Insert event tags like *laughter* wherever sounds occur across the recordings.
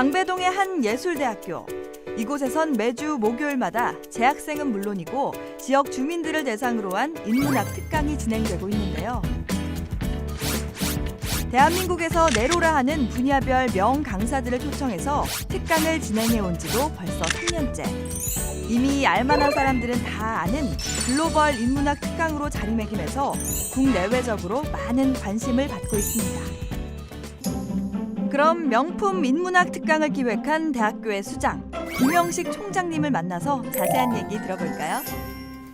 방배동의 한 예술대학교. 이곳에선 매주 목요일마다 재학생은 물론이고 지역 주민들을 대상으로 한 인문학 특강이 진행되고 있는데요. 대한민국에서 내로라 하는 분야별 명 강사들을 초청해서 특강을 진행해 온 지도 벌써 3년째. 이미 알만한 사람들은 다 아는 글로벌 인문학 특강으로 자리매김해서 국내외적으로 많은 관심을 받고 있습니다. 그럼 명품 인문학 특강을 기획한 대학교의 수장 김영식 총장님을 만나서 자세한 얘기 들어볼까요?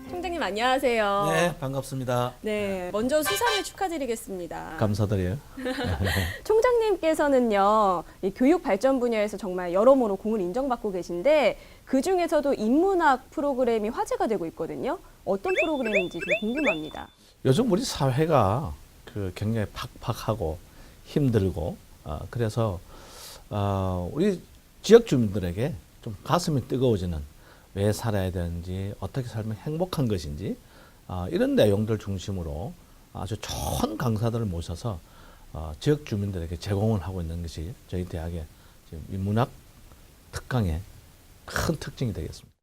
총장님 안녕하세요. 네, 반갑습니다. 네, 먼저 수상을 축하드리겠습니다. 감사드려요. *laughs* 총장님께서는요, 이 교육 발전 분야에서 정말 여러모로 공을 인정받고 계신데 그 중에서도 인문학 프로그램이 화제가 되고 있거든요. 어떤 프로그램인지 좀 궁금합니다. 요즘 우리 사회가 그 굉장히 팍팍하고 힘들고 어, 그래서 어, 우리 지역 주민들에게 좀 가슴이 뜨거워지는 왜 살아야 되는지 어떻게 살면 행복한 것인지 어, 이런 내용들 중심으로 아주 좋은 강사들을 모셔서 어, 지역 주민들에게 제공을 하고 있는 것이 저희 대학의 지금 인문학 특강의 큰 특징이 되겠습니다.